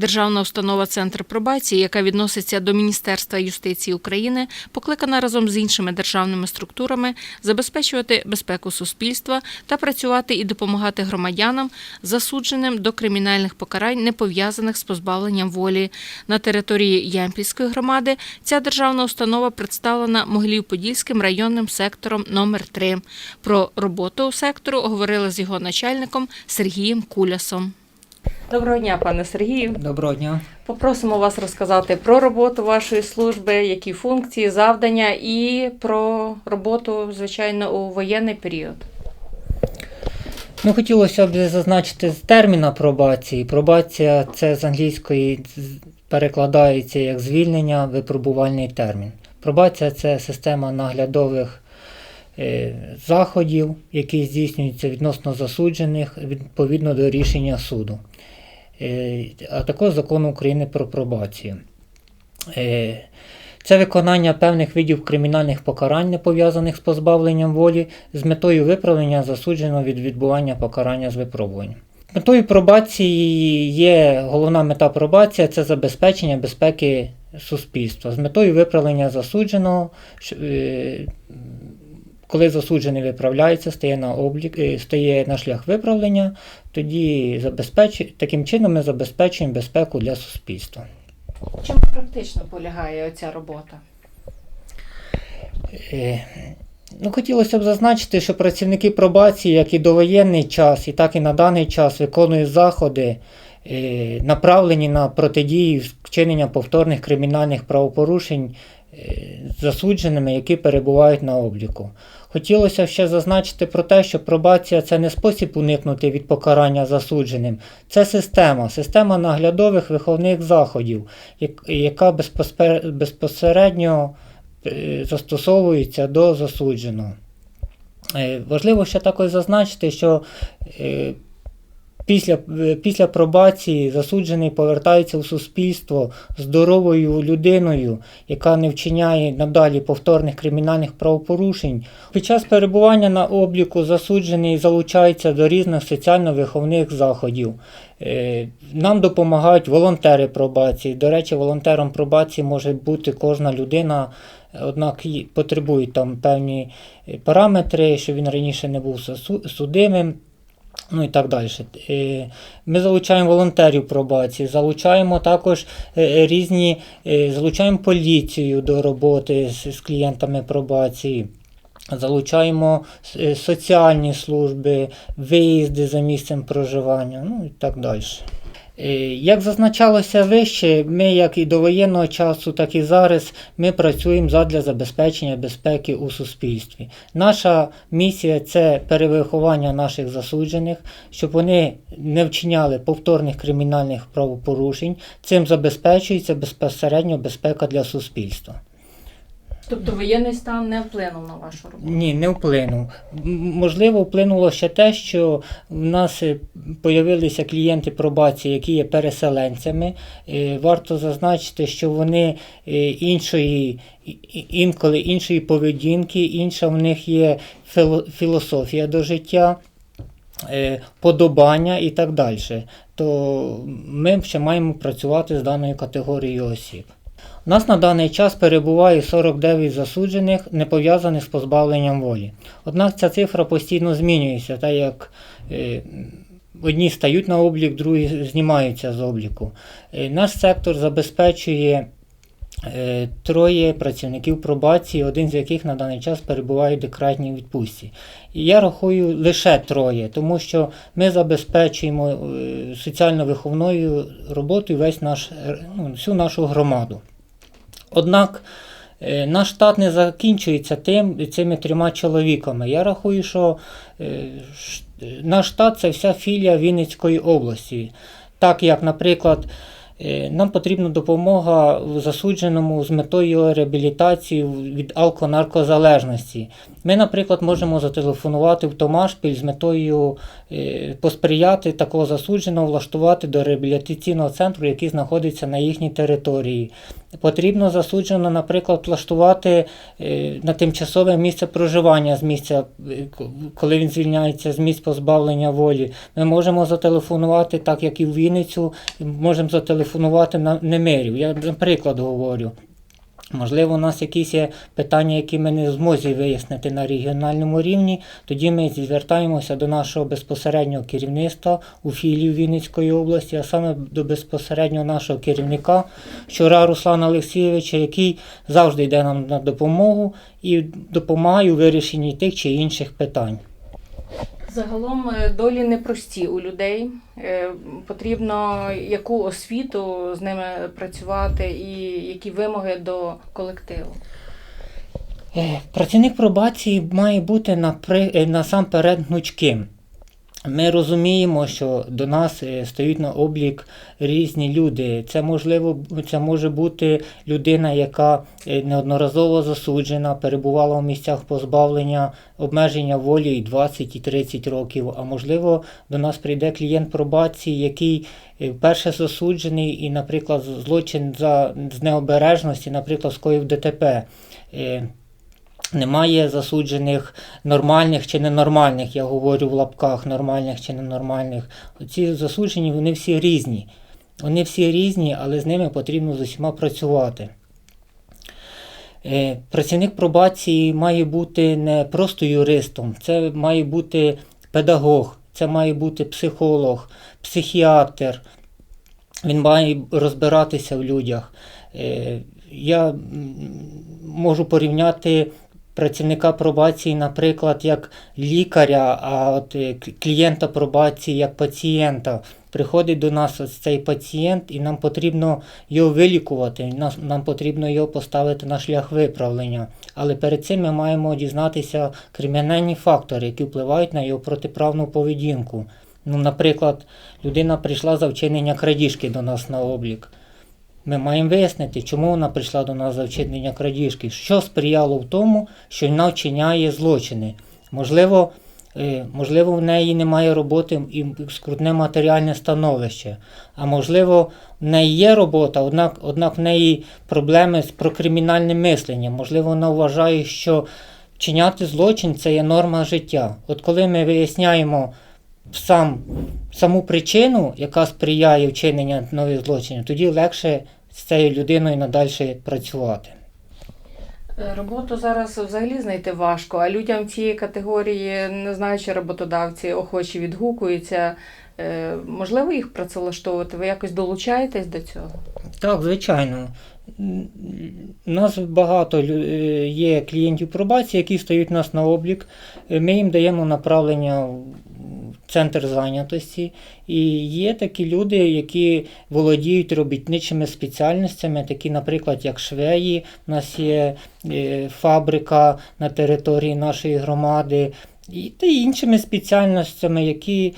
Державна установа Центр пробації, яка відноситься до Міністерства юстиції України, покликана разом з іншими державними структурами забезпечувати безпеку суспільства та працювати і допомагати громадянам, засудженим до кримінальних покарань, не пов'язаних з позбавленням волі. На території Ямпільської громади ця державна установа представлена Могилів-Подільським районним сектором номер 3 Про роботу у сектору говорили з його начальником Сергієм Кулясом. Доброго дня, пане Сергію. Доброго дня. Попросимо вас розказати про роботу вашої служби, які функції, завдання і про роботу, звичайно, у воєнний період. Ну, хотілося б зазначити з терміна пробації. Пробація це з англійської перекладається як звільнення, випробувальний термін. Пробація це система наглядових е, заходів, які здійснюються відносно засуджених відповідно до рішення суду, а також закону України про пробацію. Е, Це виконання певних видів кримінальних покарань, не пов'язаних з позбавленням волі, з метою виправлення засудженого від відбування покарання з випробуванням. Метою пробації є головна мета пробація це забезпечення безпеки суспільства. З метою виправлення засудженого, е, коли засуджений виправляється, стає на облік, е, стає на шлях виправлення, тоді забезпеч... таким чином ми забезпечуємо безпеку для суспільства. Чим практично полягає оця робота? Е, Ну, хотілося б зазначити, що працівники пробації, як і довоєнний час, і так і на даний час виконують заходи, е, направлені на протидію вчинення повторних кримінальних правопорушень засудженими, які перебувають на обліку. Хотілося ще зазначити про те, що пробація це не спосіб уникнути від покарання засудженим, це система, система наглядових виховних заходів, яка безпосередньо е, застосовується до засудженого. Е, Важливо ще також зазначити, що е, після, е, після пробації засуджений повертається в суспільство здоровою людиною, яка не вчиняє надалі повторних кримінальних правопорушень. Під час перебування на обліку засуджений залучається до різних соціально-виховних заходів. Е, Нам допомагають волонтери пробації. До речі, волонтером пробації може бути кожна людина, однак потребують там певні е, параметри, що він раніше не був судимим. Ну і так далі. Е, Ми залучаємо волонтерів пробації, залучаємо також е, різні, е, залучаємо поліцію до роботи з, з клієнтами пробації. Залучаємо соціальні служби, виїзди за місцем проживання, ну і так далі. Е, Як зазначалося вище, ми як і до воєнного часу, так і зараз ми працюємо задля забезпечення безпеки у суспільстві. Наша місія це перевиховання наших засуджених, щоб вони не вчиняли повторних кримінальних правопорушень. Цим забезпечується безпосередньо безпека для суспільства. Тобто воєнний стан не вплинув на вашу роботу? Ні, не вплинув. Можливо, вплинуло ще те, що в нас е, появилися клієнти пробації, які є переселенцями. Е, Варто зазначити, що вони е, іншої, інколи іншої поведінки, інша в них є філософія до життя. е, Подобання і так далі, то ми ще маємо працювати з даною категорією осіб. У нас на даний час перебуває 49 засуджених, не пов'язаних з позбавленням волі. Однак ця цифра постійно змінюється, так як е, одні стають на облік, другі знімаються з обліку. Е, наш сектор забезпечує е, троє працівників пробації, один з яких на даний час перебуває в декретній відпустці. І я рахую лише троє, тому що ми забезпечуємо соціально-виховною роботою весь наш, ну, всю нашу громаду. Однак е, наш штат не закінчується тим, цими трьома чоловіками. Я рахую, що е, наш штат це вся філія Вінницької області. Так як, наприклад, е, нам потрібна допомога засудженому з метою реабілітації від алконаркозалежності. Ми, наприклад, можемо зателефонувати в Томашпіль з метою посприяти такого засудженого влаштувати до реабілітаційного центру, який знаходиться на їхній території. Потрібно засуджено, наприклад, влаштувати е, на тимчасове місце проживання з місця, е, коли він звільняється з місць позбавлення волі. Ми можемо зателефонувати, так як і в Вінницю, можемо зателефонувати на Немирів. Я наприклад говорю. Можливо, у нас якісь є питання, які ми не в змозі вияснити на регіональному рівні. Тоді ми звертаємося до нашого безпосереднього керівництва у філії Вінницької області, а саме до безпосереднього нашого керівника Щура Руслана Олексійовича, який завжди йде нам на допомогу і допомагає у вирішенні тих чи інших питань. Загалом е, долі непрості у людей. Е, Потрібно яку освіту з ними працювати і які вимоги до колективу. Е, Працівник пробації має бути на при насамперед гнучким. Ми розуміємо, що до нас е, стають на облік різні люди. Це можливо, це може бути людина, яка е, неодноразово засуджена, перебувала у місцях позбавлення обмеження волі і 20 і 30 років. А можливо, до нас прийде клієнт пробації, який е, вперше засуджений, і, наприклад, злочин за з необережності, наприклад, скоїв ДТП. Немає засуджених нормальних чи ненормальних, я говорю в лапках нормальних чи ненормальних. Ці засуджені вони всі різні. Вони всі різні, але з ними потрібно з усіма працювати. Е, Працівник пробації має бути не просто юристом, це має бути педагог, це має бути психолог, психіатр. Він має розбиратися в людях. Е, Я можу порівняти працівника пробації, наприклад, як лікаря, а от е, клієнта пробації як пацієнта. Приходить до нас ось цей пацієнт, і нам потрібно його вилікувати, нам, нам потрібно його поставити на шлях виправлення. Але перед цим ми маємо дізнатися кримінальні фактори, які впливають на його протиправну поведінку. Ну, наприклад, людина прийшла за вчинення крадіжки до нас на облік. Ми маємо вияснити, чому вона прийшла до нас за вчинення крадіжки, що сприяло в тому, що вона вчиняє злочини. Можливо, е, можливо, в неї немає роботи і скрутне матеріальне становище. А можливо, в неї є робота, однак, однак в неї проблеми з прокримінальним мисленням. Можливо, вона вважає, що вчиняти злочин це є норма життя. От коли ми виясняємо сам, саму причину, яка сприяє вчиненню нових злочинів, тоді легше з цією людиною надалі працювати. Е, Роботу зараз взагалі знайти важко, а людям цієї категорії, не знаю, чи роботодавці охочі відгукуються. Е, Можливо, їх працевлаштовувати? Ви якось долучаєтесь до цього? Так, звичайно. У нас багато е, є клієнтів пробації, які стають у нас на облік. Ми їм даємо направлення центр зайнятості. І є такі люди, які володіють робітничими спеціальностями, такі, наприклад, як швеї. У нас є е, фабрика на території нашої громади. І та іншими спеціальностями, які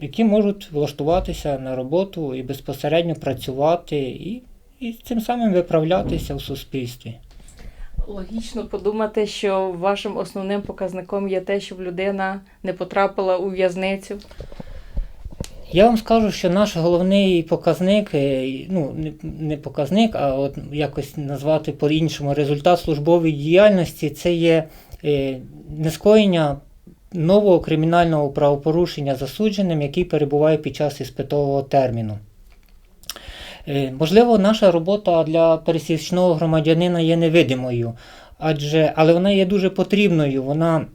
які можуть влаштуватися на роботу і безпосередньо працювати, і, і цим самим виправлятися в суспільстві. Логічно подумати, що вашим основним показником є те, щоб людина не потрапила у в'язницю. Я вам скажу, що наш головний показник, е, ну не, показник, а от якось назвати по-іншому результат службової діяльності це є е, нескоєння нового кримінального правопорушення засудженим, який перебуває під час іспитового терміну. Е, Можливо, наша робота для пересічного громадянина є невидимою, адже, але вона є дуже потрібною. Вона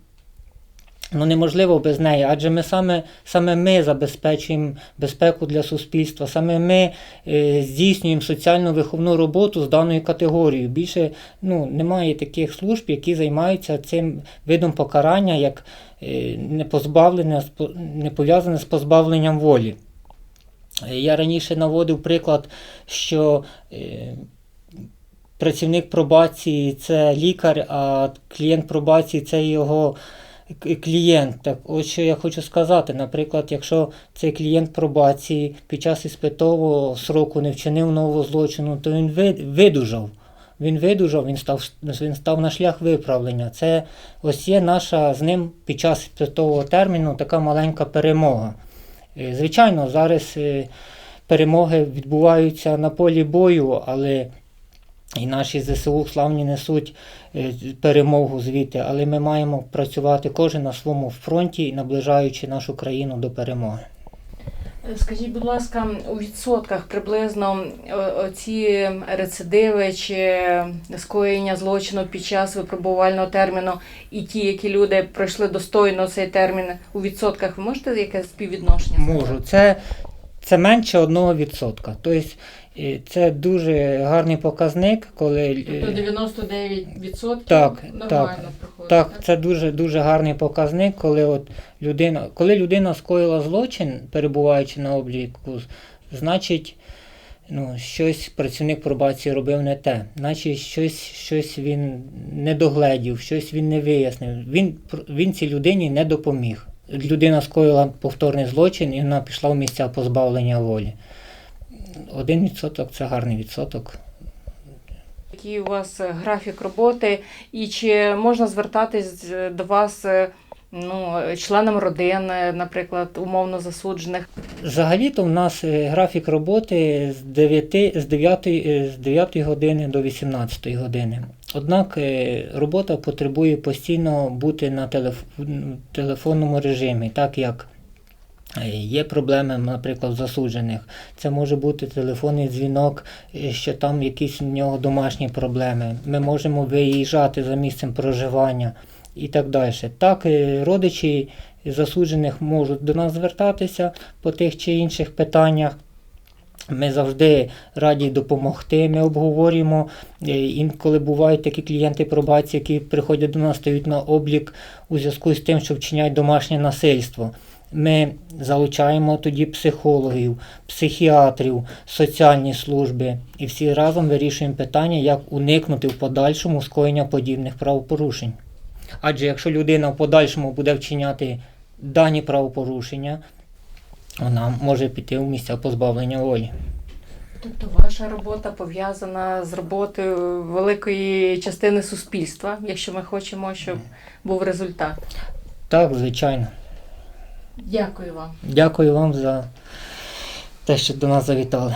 ну, неможливо без неї, адже ми саме, саме ми забезпечуємо безпеку для суспільства, саме ми е, здійснюємо соціальну виховну роботу з даною категорією. Більше ну, немає таких служб, які займаються цим видом покарання, як е, не, не пов'язане з позбавленням волі. Я раніше наводив приклад, що е, працівник пробації це лікар, а клієнт пробації це його клієнт. Так ось що я хочу сказати. Наприклад, якщо цей клієнт пробації під час іспитового сроку не вчинив нового злочину, то він видужав. Він видужав, він став, він став на шлях виправлення. Це ось є наша з ним під час іспитового терміну така маленька перемога. Е, Звичайно, зараз е, перемоги відбуваються на полі бою, але і наші ЗСУ славні несуть е, перемогу звідти, але ми маємо працювати кожен на своєму фронті, наближаючи нашу країну до перемоги. Скажіть, будь ласка, у відсотках приблизно ці рецидиви чи скоєння злочину під час випробувального терміну і ті, які люди пройшли достойно цей термін, у відсотках ви можете якесь співвідношення? Можу. Це, це менше 1%. Тобто е, це дуже гарний показник, коли. е, Тобто 99% Так, нормально так. проходить. Так, це дуже дуже гарний показник, коли от людина, коли людина скоїла злочин, перебуваючи на обліку, значить, ну, щось працівник пробації робив не те, значить щось, щось він не догледів, щось він не вияснив. Він, він цій людині не допоміг. Людина скоїла повторний злочин і вона пішла в місця позбавлення волі. Один відсоток це гарний відсоток. Який у вас е, графік роботи, і чи можна звертатись е, до вас е, ну, членам родини, наприклад, умовно засуджених? Взагалі-то в нас графік роботи з 9, з 9, е, з 9 години до 18 години. Однак робота потребує постійно бути на телеф... телефонному режимі, так як є проблеми, наприклад, засуджених. Це може бути телефонний дзвінок, е, що там якісь у нього домашні проблеми. Ми можемо виїжджати за місцем проживання і так далі. Так, е, родичі засуджених можуть до нас звертатися по тих чи інших питаннях. Ми завжди раді допомогти. Ми обговорюємо. Е, Інколи бувають такі клієнти пробації, які приходять до нас, стають на облік у зв'язку з тим, що вчиняють домашнє насильство. Ми залучаємо тоді психологів, психіатрів, соціальні служби і всі разом вирішуємо питання, як уникнути в подальшому скоєння подібних правопорушень. Адже якщо людина в подальшому буде вчиняти дані правопорушення, вона може піти в місця позбавлення волі. Тобто ваша робота пов'язана з роботою великої частини суспільства, якщо ми хочемо, щоб був результат. Так, звичайно. Дякую вам. Дякую вам за те, що до нас завітали.